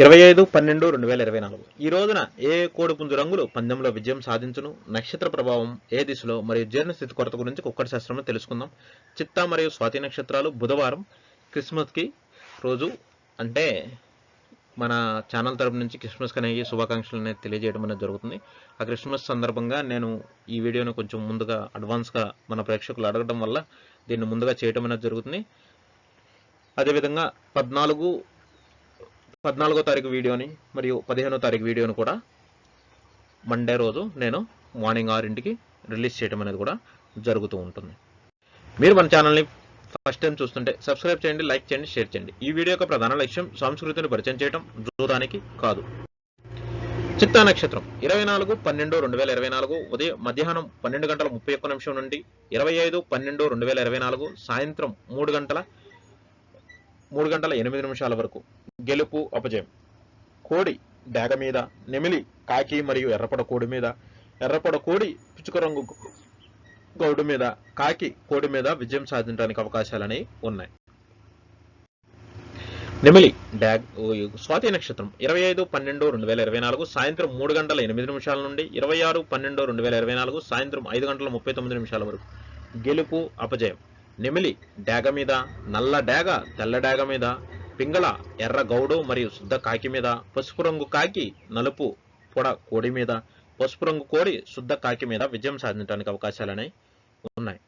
ఇరవై ఐదు పన్నెండు రెండు వేల ఇరవై నాలుగు. ఈ రోజున ఏ కోడిపుంజు రంగులు పందెంలో విజయం సాధించును? నక్షత్ర ప్రభావం ఏ దిశలో? మరియు జీర్ణస్థితి కొరత గురించి కుక్కడి శాస్త్రంలో తెలుసుకుందాం. చిత్త మరియు స్వాతి నక్షత్రాలు బుధవారం క్రిస్మస్కి రోజు అంటే మన ఛానల్ తరపు నుంచి క్రిస్మస్కి అనేవి శుభాకాంక్షలు అనేది తెలియజేయడం అనేది జరుగుతుంది. ఆ క్రిస్మస్ సందర్భంగా నేను ఈ వీడియోను కొంచెం ముందుగా అడ్వాన్స్గా మన ప్రేక్షకులు అడగడం వల్ల దీన్ని ముందుగా చేయడం అనేది జరుగుతుంది. అదేవిధంగా పద్నాలుగు పద్నాలుగో తారీఖు వీడియోని మరియు పదిహేనో తారీఖు వీడియోని కూడా మండే రోజు నేను మార్నింగ్ ఆరింటికి రిలీజ్ చేయడం అనేది కూడా జరుగుతూ ఉంటుంది. మీరు మన ఛానల్ని ఫస్ట్ టైం చూస్తుంటే సబ్స్క్రైబ్ చేయండి లైక్ చేయండి షేర్ చేయండి. ఈ వీడియో యొక్క ప్రధాన లక్ష్యం సంస్కృతిని పరిచయం చేయడం చూడడానికి కాదు. చిత్తా నక్షత్రం ఇరవై నాలుగు పన్నెండు రెండు వేల ఇరవై నాలుగు ఉదయం మధ్యాహ్నం పన్నెండు గంటల ముప్పై ఒక్క నిమిషం నుండి ఇరవై ఐదు పన్నెండు రెండు వేల ఇరవై నాలుగు సాయంత్రం మూడు గంటల మూడు గంటల ఎనిమిది నిమిషాల వరకు. గెలుపు అపజయం. కోడి డేగ మీద. నెమిలి కాకి మరియు ఎర్రపడ కోడి మీద. ఎర్రపడ కోడి పిచ్చుక రంగు గౌడు మీద. కాకి కోడి మీద విజయం సాధించడానికి అవకాశాలని ఉన్నాయి. నెమిలి డాగ్ స్వాతి నక్షత్రం. ఇరవై ఐదు పన్నెండు రెండు వేల ఇరవై నాలుగు సాయంత్రం మూడు గంటల ఎనిమిది నిమిషాల నుండి ఇరవై ఆరు పన్నెండు రెండు వేల ఇరవై నాలుగు సాయంత్రం ఐదు గంటల ముప్పై తొమ్మిది నిమిషాల వరకు. గెలుపు అపజయం. నెమిలి డాగ మీద నల్ల డేగ తెల్ల డాగ మీద పింగళ ఎర్ర గౌడు మరియు శుద్ధ కాకి మీద పసుపు రంగు కాకి నలుపు పొడ కోడి మీద పసుపు రంగు కోడి శుద్ధ కాకి మీద విజయం సాధించడానికి అవకాశాలనే ఉన్నాయి.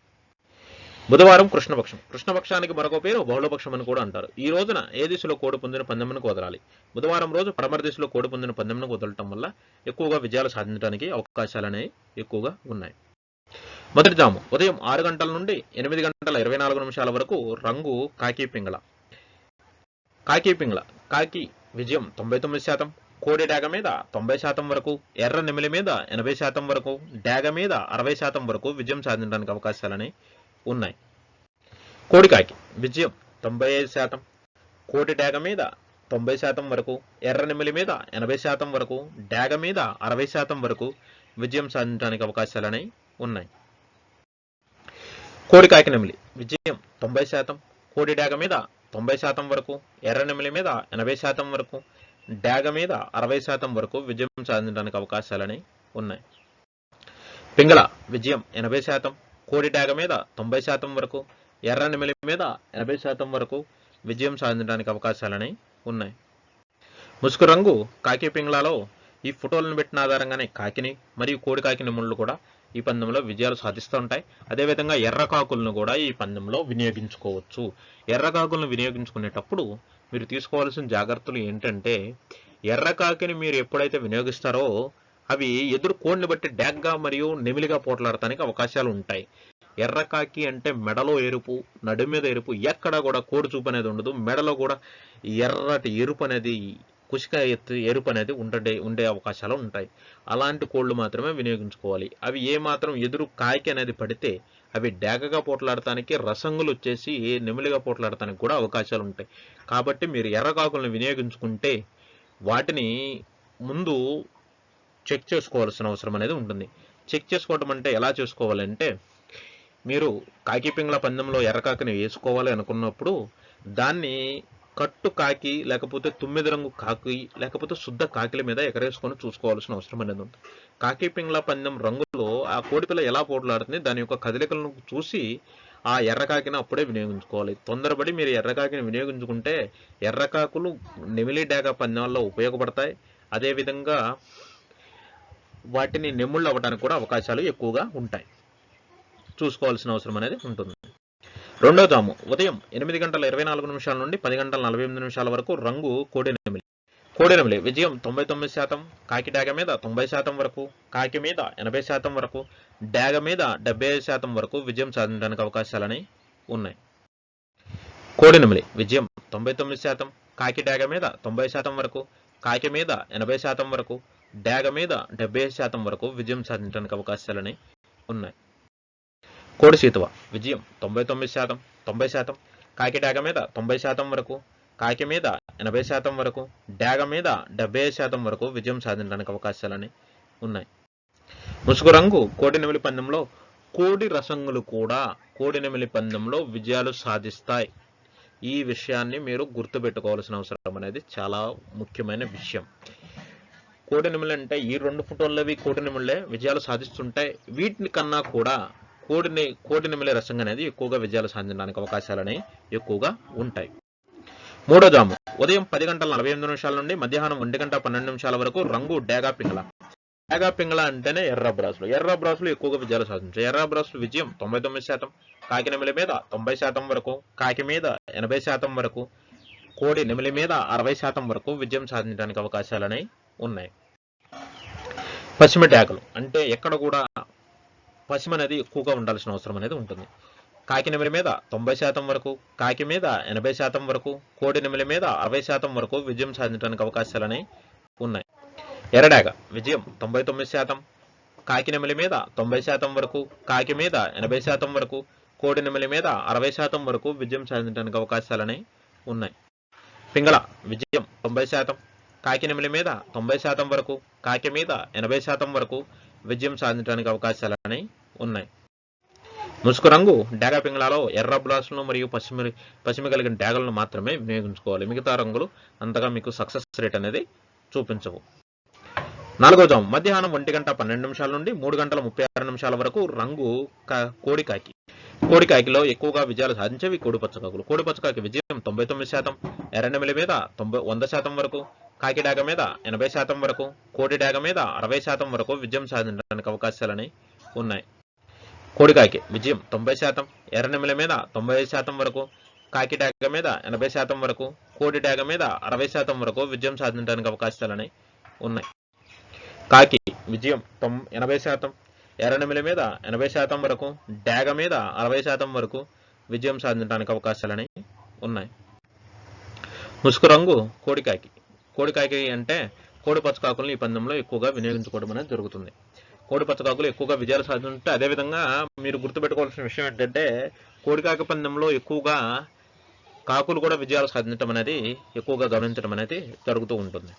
బుధవారం కృష్ణపక్షం. కృష్ణపక్షానికి మరొక పేరు బహుళపక్షం అని కూడా అంటారు. ఈ రోజున ఏ దిశలో కోడి పొందిన పందెమునకు వదలాలి? బుధవారం రోజు పడమర దిశలో కోడి పొందిన పందెమునకు వదలటం వల్ల ఎక్కువగా విజయాలు సాధించడానికి అవకాశాలనేవి ఎక్కువగా ఉన్నాయి. మొదటి జాము ఉదయం ఆరు గంటల నుండి ఎనిమిది గంటల ఇరవై నాలుగు నిమిషాల వరకు రంగు కాకి పింగళ. కాకి పింగళ. కాకి విజయం తొంభై తొమ్మిది శాతం. కోడి డాగ మీద తొంభై శాతం వరకు ఎర్ర నెమిలి మీద ఎనభై శాతం వరకు డాగ మీద అరవై శాతం వరకు విజయం సాధించడానికి అవకాశాలని ఉన్నాయి. కోడి కాకి విజయం తొంభై ఐదు శాతం. కోటి డాగ మీద తొంభై శాతం వరకు ఎర్ర నెమిలి మీద ఎనభై శాతం వరకు డాగ మీద అరవై శాతం వరకు విజయం సాధించడానికి అవకాశాలని ఉన్నాయి. కోడి కాకి నెమిలి. విజయం తొంభై శాతం. కోడి డాగ మీద తొంభై శాతం వరకు ఎర్ర నెమిలి మీద ఎనభై శాతం వరకు డాగ మీద అరవై శాతం వరకు విజయం సాధించడానికి అవకాశాలని ఉన్నాయి. పింగళ విజయం ఎనభై శాతం. కోడి డాగ మీద తొంభై శాతం వరకు ఎర్ర నెమిలి మీద ఎనభై శాతం వరకు విజయం సాధించడానికి అవకాశాలని ఉన్నాయి. ముసుగు రంగు కాకి పింగళాలో ఈ ఫోటోలను పెట్టిన ఆధారంగానే కాకిని మరియు కోడి కాకి నిముళ్ళు కూడా ఈ పందెంలో విజయాలు సాధిస్తూ ఉంటాయి. అదేవిధంగా ఎర్రకాకులను కూడా ఈ పందెంలో వినియోగించుకోవచ్చు. ఎర్రకాకులను వినియోగించుకునేటప్పుడు మీరు తీసుకోవాల్సిన జాగ్రత్తలు ఏంటంటే ఎర్రకాకిని మీరు ఎప్పుడైతే వినియోగిస్తారో అవి ఎదురు కోడిని బట్టి డ్యాగ్గా మరియు నెమిలిగా పోట్లాడటానికి అవకాశాలు ఉంటాయి. ఎర్రకాకి అంటే మెడలో ఎరుపు నడు మీద ఎరుపు ఎక్కడ కూడా కోడి చూపు అనేది ఉండదు. మెడలో కూడా ఎర్రటి ఎరుపు అనేది కుషిక ఎత్తు ఎరుపు అనేది ఉండే ఉండే అవకాశాలు ఉంటాయి. అలాంటి కోళ్ళు మాత్రమే వినియోగించుకోవాలి. అవి ఏ మాత్రం ఎదురు కాయకి అనేది పడితే అవి డేగగా పోట్లాడటానికి రసంగులు వచ్చేసి నెమిలిగా పోట్లాడటానికి కూడా అవకాశాలు ఉంటాయి. కాబట్టి మీరు ఎర్రకాకులను వినియోగించుకుంటే వాటిని ముందు చెక్ చేసుకోవాల్సిన అవసరం అనేది ఉంటుంది. చెక్ చేసుకోవటం అంటే ఎలా చేసుకోవాలంటే మీరు కాకి పింగళ పందెంలో ఎర్రకాకిని వేసుకోవాలి అనుకున్నప్పుడు దాన్ని కట్టు కాకి లేకపోతే తొమ్మిది రంగు కాకి లేకపోతే శుద్ధ కాకిల మీద ఎగరేసుకొని చూసుకోవాల్సిన అవసరం అనేది ఉంది. కాకి పింగళ పందెం రంగులో ఆ కోడిపిల్ల ఎలా పోట్లాడుతుంది దాని యొక్క కదలికలను చూసి ఆ ఎర్రకాకిని అప్పుడే వినియోగించుకోవాలి. తొందరపడి మీరు ఎర్రకాకిని వినియోగించుకుంటే ఎర్రకాకులు నెమిలి డాగా పందెంలో ఉపయోగపడతాయి. అదేవిధంగా వాటిని నెమ్ముళ్ళు అవ్వడానికి కూడా అవకాశాలు ఎక్కువగా ఉంటాయి. చూసుకోవాల్సిన అవసరం అనేది ఉంటుంది. రెండో జాము ఉదయం ఎనిమిది గంటల ఇరవై నాలుగు నిమిషాల నుండి పది గంటల నలభై ఎనిమిది నిమిషాల వరకు రంగు కోడినెమిలి. కోడినెమిలి. విజయం తొంభై తొమ్మిది శాతం కాకి డాగ మీద తొంభై శాతం వరకు కాకి మీద ఎనభై శాతం వరకు డాగ మీద డెబ్బై ఐదు శాతం వరకు విజయం సాధించడానికి అవకాశాలని ఉన్నాయి. కోడినెమిలి. విజయం తొంభై తొమ్మిది శాతం కాకి డాగ మీద తొంభై శాతం వరకు కాకి మీద ఎనభై శాతం వరకు డాగ మీద డెబ్బై ఐదు శాతం వరకు విజయం సాధించడానికి అవకాశాలని ఉన్నాయి. కోడి సీతువ. విజయం తొంభై తొమ్మిది శాతం తొంభై శాతం. కాకి డాగ మీద తొంభై శాతం వరకు కాకి మీద ఎనభై శాతం వరకు డాగ మీద డెబ్బై శాతం వరకు విజయం సాధించడానికి అవకాశాలని ఉన్నాయి. ముసుగు రంగు కోడి నెమిలి పందెంలో కోడి రసంగులు కూడా కోడి నెమిలి పందెంలో విజయాలు సాధిస్తాయి. ఈ విషయాన్ని మీరు గుర్తుపెట్టుకోవాల్సిన అవసరం అనేది చాలా ముఖ్యమైన విషయం. కోడినిమిలి అంటే ఈ రెండు ఫోటోలవి కోడినిమిళ్ళే విజయాలు సాధిస్తుంటాయి. వీటిని కన్నా కూడా కోడిని కోడినిమిలి రసం అనేది ఎక్కువగా విజయాలు సాధించడానికి అవకాశాలు ఎక్కువగా ఉంటాయి. మూడో జాము. ఉదయం పది గంటల నలభై ఎనిమిది నిమిషాల నుండి మధ్యాహ్నం ఒంటి గంట పన్నెండు నిమిషాల వరకు రంగు డేగా పింగళ. డేగా పింగళ అంటేనే ఎర్ర బ్రాసులు. ఎర్ర బ్రాసులు ఎక్కువగా విజయాలు సాధించాయి. ఎర్ర బ్రాసులు విజయం తొంభై తొమ్మిది శాతం. కాకి నెమిలి మీద తొంభై శాతం వరకు కాకి మీద ఎనభై శాతం వరకు కోడి నెమిలి మీద అరవై శాతం వరకు విజయం సాధించడానికి అవకాశాలు ఉన్నాయి. పశ్చిమ ట్యాగులు అంటే ఎక్కడ కూడా పశ్చిమ అనేది ఎక్కువగా ఉండాల్సిన అవసరం అనేది ఉంటుంది. కాకి నెమిలి మీద తొంభై శాతం వరకు కాకి మీద ఎనభై శాతం వరకు కోడి నెమిలి మీద అరవై శాతం వరకు విజయం సాధించడానికి అవకాశాలు ఉన్నాయి. ఎరడాగ విజయం తొంభై తొమ్మిది శాతం కాకి నెమిలి మీద తొంభై శాతం వరకు కాకి మీద ఎనభై శాతం వరకు కోడి నెమిలి మీద అరవై శాతం వరకు విజయం సాధించడానికి అవకాశాలనే ఉన్నాయి. పింగళ విజయం తొంభై శాతం కాకి నెమిలి మీద తొంభై శాతం వరకు కాకి మీద ఎనభై శాతం వరకు విజయం సాధించడానికి అవకాశాలు అనేవి ఉన్నాయి. ముసుకు రంగు డాగా పింగళాలో ఎర్ర బ్లాసులను మరియు పశ్చిమ పశ్చిమ కలిగిన డేగలను మాత్రమే వినియోగించుకోవాలి. మిగతా రంగులు అంతగా మీకు సక్సెస్ రేట్ అనేది చూపించవు. నాలుగో జాము మధ్యాహ్నం ఒంటి గంట పన్నెండు నిమిషాల నుండి మూడు గంటల ముప్పై ఆరు నిమిషాల వరకు రంగు కోడికాకి. కోడికాకిలో ఎక్కువగా విజయాలు సాధించేవి కోడి పచ్చకాకులు కోడి పచ్చకాకి విజయం తొంభై తొమ్మిది శాతం ఎర్రనెమిలి మీద తొంభై వంద శాతం వరకు కాకి డాగ మీద ఎనభై శాతం వరకు కోడి డాగ మీద అరవై శాతం వరకు విజయం సాధించడానికి అవకాశాలని ఉన్నాయి. కోడికాకి విజయం తొంభై శాతం ఎర్రనెమిల మీద తొంభై శాతం వరకు కాకి డాగ మీద ఎనభై శాతం వరకు కోడి డాగ మీద అరవై శాతం వరకు విజయం సాధించడానికి అవకాశాలని ఉన్నాయి. కాకి విజయం తొం ఎనభై శాతం ఎర్రనెమిల మీద ఎనభై శాతం వరకు డాగ మీద అరవై శాతం వరకు విజయం సాధించడానికి అవకాశాలని ఉన్నాయి. ముసుగు రంగు కోడికాకి కోడికాకి అంటే కోడి పచ్చకాకులను ఈ పందెంలో ఎక్కువగా వినియోగించుకోవడం అనేది జరుగుతుంది. కోడి పచ్చకాకులు ఎక్కువగా విజయాలు సాధించుంటే అదేవిధంగా మీరు గుర్తుపెట్టుకోవాల్సిన విషయం ఏంటంటే కోడికాక పందెంలో ఎక్కువగా కాకులు కూడా విజయాలు సాధించడం అనేది ఎక్కువగా గమనించడం అనేది జరుగుతూ ఉంటుంది.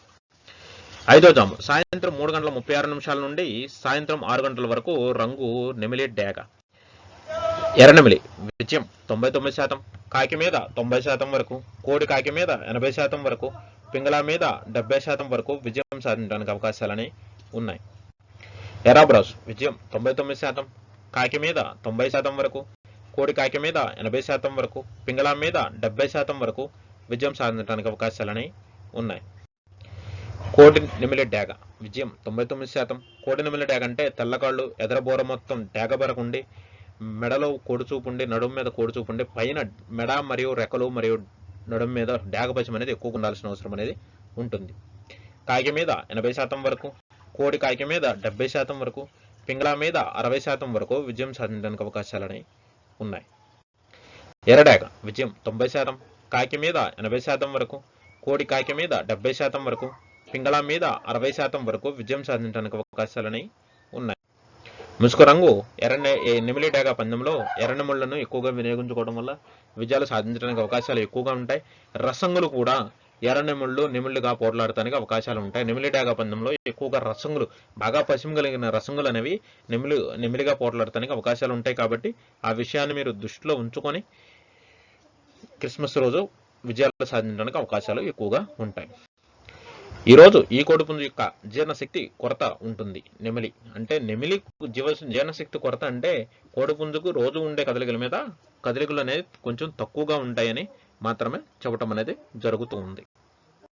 ఐదో జాము. సాయంత్రం మూడు గంటల ముప్పై ఆరు నిమిషాల నుండి సాయంత్రం ఆరు గంటల వరకు రంగు నెమిలి డేగ. ఎర్రనెమిలి. విజయం తొంభై తొమ్మిది శాతం. కాకి మీద తొంభై శాతం వరకు. కోడి కాకి మీద ఎనభై శాతం వరకు. పింగళ మీద డెబ్బై శాతం వరకు విజయం సాధించడానికి అవకాశాలని ఉన్నాయి. ఎరాబ్రాస్ విజయం తొంభై తొమ్మిది శాతం. కాకి మీద తొంభై శాతం వరకు కోడి కాకి మీద ఎనభై శాతం వరకు పింగళ మీద డెబ్బై శాతం వరకు విజయం సాధించడానికి అవకాశాలని ఉన్నాయి. కోడి నిమిలి డ్యాగ విజయం తొంభై తొమ్మిది శాతం. కోడి నిమిలి డ్యాగ అంటే తెల్లకాళ్ళు ఎదరబోర మొత్తం డ్యాగ బరకుండి మెడలో కోడిచూపు ఉండి నడుము మీద కోడిచూపు ఉండి పైన మెడ మరియు రెక్కలు మరియు నడుము మీద డ్యాగ అనేది ఎక్కువగా ఉండాల్సిన అవసరం అనేది ఉంటుంది. కాకి మీద ఎనభై శాతం వరకు కోడి కాకి మీద డెబ్బై శాతం వరకు పింగళ మీద అరవై శాతం వరకు విజయం సాధించడానికి అవకాశాలని ఉన్నాయి. ఎరడాక విజయం తొంభై శాతం కాకి మీద ఎనభై శాతం వరకు కోడి కాకి మీద డెబ్బై శాతం వరకు పింగళా మీద అరవై శాతం వరకు విజయం సాధించడానికి అవకాశాలని ఉన్నాయి. ముసుక రంగు ఎర్ర నిమిలిటాగా పందెంలో పందెంలో ఎర్రనెముళ్ళను ఎక్కువగా వినియోగించుకోవడం వల్ల విజయాలు సాధించడానికి అవకాశాలు ఎక్కువగా ఉంటాయి. రసంగులు కూడా ఎర్రనెముళ్ళు నెమిళ్ళుగా పోట్లాడటానికి అవకాశాలు ఉంటాయి. నెమిలి పందెంలో ఎక్కువగా రసంగులు బాగా పసిమి కలిగిన రసంగులు అనేవి నెమిలి నిమిలిగా పోట్లాడటానికి అవకాశాలు ఉంటాయి కాబట్టి ఆ విషయాన్ని మీరు దృష్టిలో ఉంచుకొని క్రిస్మస్ రోజు విజయాలు సాధించడానికి అవకాశాలు ఎక్కువగా ఉంటాయి. ఈరోజు ఈ కోడిపుంజు యొక్క జీర్ణశక్తి కొరత ఉంటుంది. నెమిలి అంటే నెమిలి జీవ జీర్ణశక్తి కొరత అంటే కోడిపుంజుకు రోజు ఉండే కదలికల మీద కదలికలు అనేది కొంచెం తక్కువగా ఉంటాయని మాత్రమే చెప్పటం అనేది జరుగుతూ ఉంది.